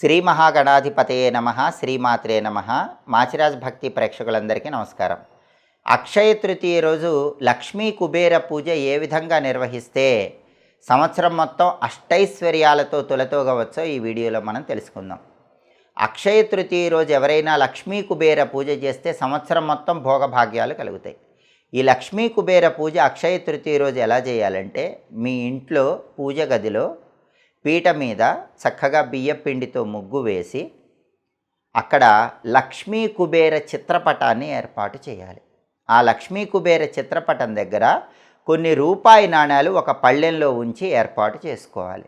శ్రీ మహాగణాధిపతయే నమ శ్రీమాత్రే నమ. మాచిరాజ్ భక్తి ప్రేక్షకులందరికీ నమస్కారం. అక్షయ తృతీయ రోజు లక్ష్మీ కుబేర పూజ ఏ విధంగా నిర్వహిస్తే సంవత్సరం మొత్తం అష్టైశ్వర్యాలతో తులతూగవచ్చో ఈ వీడియోలో మనం తెలుసుకుందాం. అక్షయ తృతీయ రోజు ఎవరైనా లక్ష్మీ కుబేర పూజ చేస్తే సంవత్సరం మొత్తం భోగభాగ్యాలు కలుగుతాయి. ఈ లక్ష్మీ కుబేర పూజ అక్షయ తృతీయ రోజు ఎలా చేయాలంటే మీ ఇంట్లో పూజ గదిలో పీట మీద చక్కగా బియ్యం పిండితో ముగ్గు వేసి అక్కడ లక్ష్మీ కుబేర చిత్రపటాన్ని ఏర్పాటు చేయాలి. ఆ లక్ష్మీ కుబేర చిత్రపటం దగ్గర కొన్ని రూపాయి నాణ్యాలు ఒక పళ్ళెంలో ఉంచి ఏర్పాటు చేసుకోవాలి.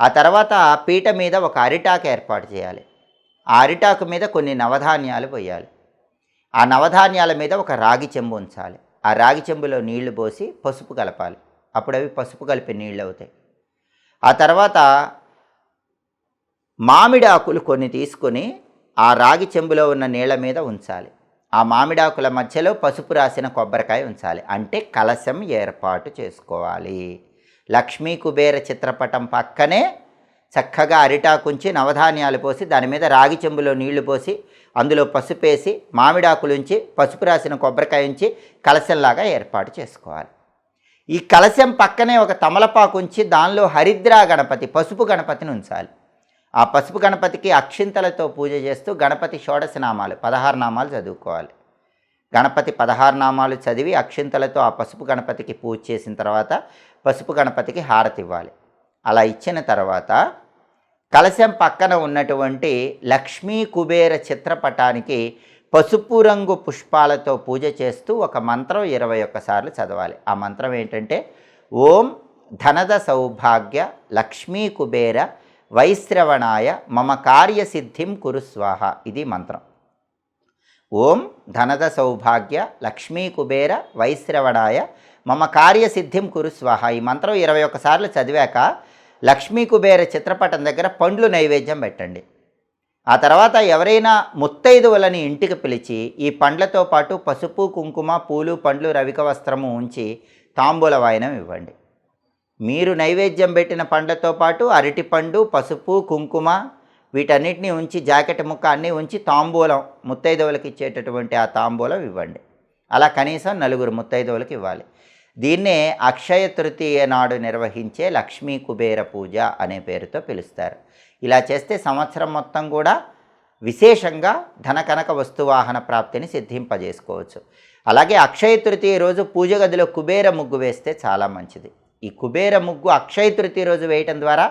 ఆ తర్వాత ఆ పీట మీద ఒక అరిటాకు ఏర్పాటు చేయాలి. ఆ అరిటాకు మీద కొన్ని నవధాన్యాలు పోయాలి. ఆ నవధాన్యాల మీద ఒక రాగి చెంబు ఉంచాలి. ఆ రాగి చెంబులో నీళ్ళు పోసి పసుపు కలపాలి. అప్పుడు అవి పసుపు కలిపి నీళ్ళు అవుతాయి. ఆ తర్వాత మామిడి ఆకులు కొన్ని తీసుకొని ఆ రాగి చెంబులో ఉన్న నీళ్ళ మీద ఉంచాలి. ఆ మామిడాకుల మధ్యలో పసుపు రాసిన కొబ్బరికాయ ఉంచాలి. అంటే కలశం ఏర్పాటు చేసుకోవాలి. లక్ష్మీ కుబేర చిత్రపటం పక్కనే చక్కగా అరిటాకుంచి నవధాన్యాలు పోసి దాని మీద రాగి చెంబులో నీళ్ళు పోసి అందులో పసుపు వేసి మామిడాకులుంచి పసుపు రాసిన కొబ్బరికాయ ఉంచి కలశంలాగా ఏర్పాటు చేసుకోవాలి. ఈ కలశం పక్కనే ఒక తమలపాకు ఉంచి దానిలో హరిద్రా గణపతి పసుపు గణపతిని ఉంచాలి. ఆ పసుపు గణపతికి అక్షింతలతో పూజ చేస్తూ గణపతి షోడశ నామాలు పదహారు నామాలు చదువుకోవాలి. గణపతి పదహారు నామాలు చదివి అక్షింతలతో ఆ పసుపు గణపతికి పూజ చేసిన తర్వాత పసుపు గణపతికి హారతి ఇవ్వాలి. అలా ఇచ్చిన తర్వాత కలశం పక్కన ఉన్నటువంటి లక్ష్మీ కుబేర చిత్రపటానికి పసుపు రంగు పుష్పాలతో పూజ చేస్తూ ఒక మంత్రం ఇరవై ఒక్కసార్లు చదవాలి. ఆ మంత్రం ఏంటంటే ఓం ధనద సౌభాగ్య లక్ష్మీ కుబేర వైశ్రవణాయ మమ కార్యసిద్ధిం కురుస్వాహ ఇది మంత్రం. ఓం ధనద సౌభాగ్య లక్ష్మీ కుబేర వైశ్రవణాయ మమ కార్యసిద్ధిం కురుస్వాహ ఈ మంత్రం ఇరవై ఒక్కసార్లు చదివాక లక్ష్మీ కుబేర చిత్రపటం దగ్గర పండ్లు నైవేద్యం పెట్టండి. ఆ తర్వాత ఎవరైనా ముత్తైదువులని ఇంటికి పిలిచి ఈ పండ్లతో పాటు పసుపు కుంకుమ పూలు పండ్లు రవిక వస్త్రము ఉంచి తాంబూల వాయనం ఇవ్వండి. మీరు నైవేద్యం పెట్టిన పండ్లతో పాటు అరటిపండు పసుపు కుంకుమ వీటన్నిటిని ఉంచి జాకెట్ ముక్క అన్నీ ఉంచి తాంబూలం ముత్తైదవులకు ఇచ్చేటటువంటి ఆ తాంబూలం ఇవ్వండి. అలా కనీసం నలుగురు ముత్తైదవులకు ఇవ్వాలి. దీన్నే అక్షయ తృతీయ నాడు నిర్వహించే లక్ష్మీ కుబేర పూజ అనే పేరుతో పిలుస్తారు. ఇలా చేస్తే సంవత్సరం మొత్తం కూడా విశేషంగా ధన కనక వస్తువాహన ప్రాప్తిని సిద్ధింపజేసుకోవచ్చు. అలాగే అక్షయ తృతీయ రోజు పూజ గదిలో కుబేర ముగ్గు వేస్తే చాలా మంచిది. ఈ కుబేర ముగ్గు అక్షయ తృతీయ రోజు వేయటం ద్వారా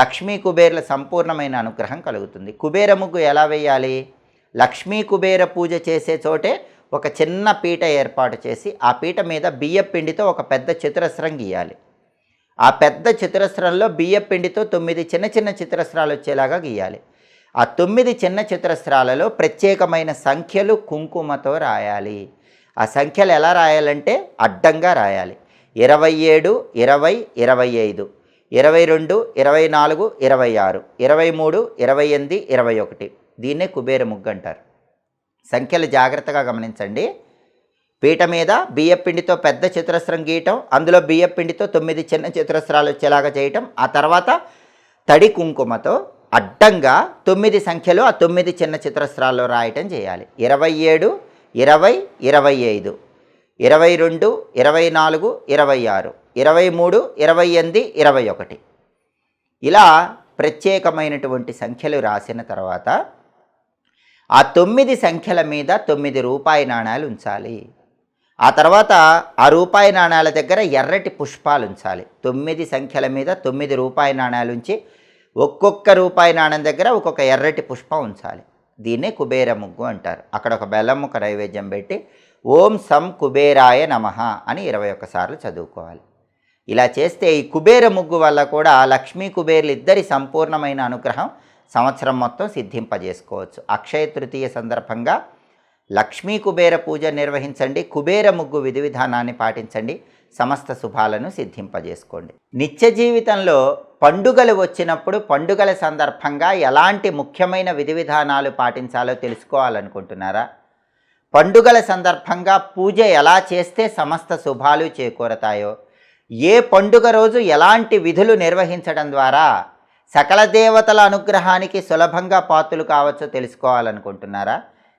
లక్ష్మీ కుబేర్ల సంపూర్ణమైన అనుగ్రహం కలుగుతుంది. కుబేర ముగ్గు ఎలా వేయాలి? లక్ష్మీ కుబేర పూజ చేసే చోటే ఒక చిన్న పీట ఏర్పాటు చేసి ఆ పీట మీద బియ్య పిండితో ఒక పెద్ద చతురస్రం గీయాలి. ఆ పెద్ద చతురస్రంలో బియ్య పిండితో తొమ్మిది చిన్న చిన్న చిత్రస్రాలు వచ్చేలాగా గీయాలి. ఆ తొమ్మిది చిన్న చిత్రస్రాలలో ప్రత్యేకమైన సంఖ్యలు కుంకుమతో రాయాలి. ఆ సంఖ్యలు ఎలా రాయాలంటే అడ్డంగా రాయాలి. ఇరవై ఏడు ఇరవై ఇరవై ఐదు ఇరవై రెండు ఇరవై నాలుగు ఇరవై ఆరు ఇరవై మూడు ఇరవై ఎనిమిది ఇరవై ఒకటి. దీన్నే కుబేర ముగ్గు అంటారు. సంఖ్యలు జాగ్రత్తగా గమనించండి. పీట మీద బియ్యపిండితో పెద్ద చతురస్రం గీయటం అందులో బియ్యపిండితో తొమ్మిది చిన్న చతురస్రాలు వచ్చేలాగా చేయటం ఆ తర్వాత తడి కుంకుమతో అడ్డంగా తొమ్మిది సంఖ్యలు ఆ తొమ్మిది చిన్న చిత్రస్రాల్లో రాయటం చేయాలి. ఇరవై ఏడు ఇరవై ఇరవై ఐదు ఇరవై రెండు ఇరవై నాలుగు ఇరవై ఆరు ఇరవై మూడు ఇరవై ఎనిమిది ఇరవై ఒకటి. ఇలా ప్రత్యేకమైనటువంటి సంఖ్యలు రాసిన తర్వాత ఆ తొమ్మిది సంఖ్యల మీద తొమ్మిది రూపాయి నాణాలు ఉంచాలి. ఆ తర్వాత ఆ రూపాయి నాణాల దగ్గర ఎర్రటి పుష్పాలు ఉంచాలి. తొమ్మిది సంఖ్యల మీద తొమ్మిది రూపాయి నాణాలు ఉంచి ఒక్కొక్క రూపాయి నాణం దగ్గర ఒక్కొక్క ఎర్రటి పుష్పం ఉంచాలి. దీన్నే కుబేర ముగ్గు అంటారు. అక్కడ ఒక బెల్లం ముక్క నైవేద్యం పెట్టి ఓం సం కుబేరాయ నమ అని ఇరవై ఒక్కసార్లు చదువుకోవాలి. ఇలా చేస్తే ఈ కుబేర ముగ్గు వల్ల కూడా లక్ష్మీ కుబేర్లు ఇద్దరి సంపూర్ణమైన అనుగ్రహం సంవత్సరం మొత్తం సిద్ధింపజేసుకోవచ్చు. అక్షయ తృతీయ సందర్భంగా లక్ష్మీ కుబేర పూజ నిర్వహించండి కుబేర ముగ్గు విధి విధానాన్ని పాటించండి సమస్త శుభాలను సిద్ధింపజేసుకోండి. నిత్య జీవితంలో పండుగలు వచ్చినప్పుడు పండుగల సందర్భంగా ఎలాంటి ముఖ్యమైన విధి విధానాలు పాటించాలో తెలుసుకోవాలనుకుంటున్నారా? పండుగల సందర్భంగా పూజ ఎలా చేస్తే సమస్త శుభాలు చేకూరతాయో? ఏ పండుగ రోజు ఎలాంటి విధులు నిర్వహించడం ద్వారా సకల దేవతల అనుగ్రహానికి సులభంగా పాత్రలు కావచ్చో తెలుసుకోవాలనుకుంటున్నారా?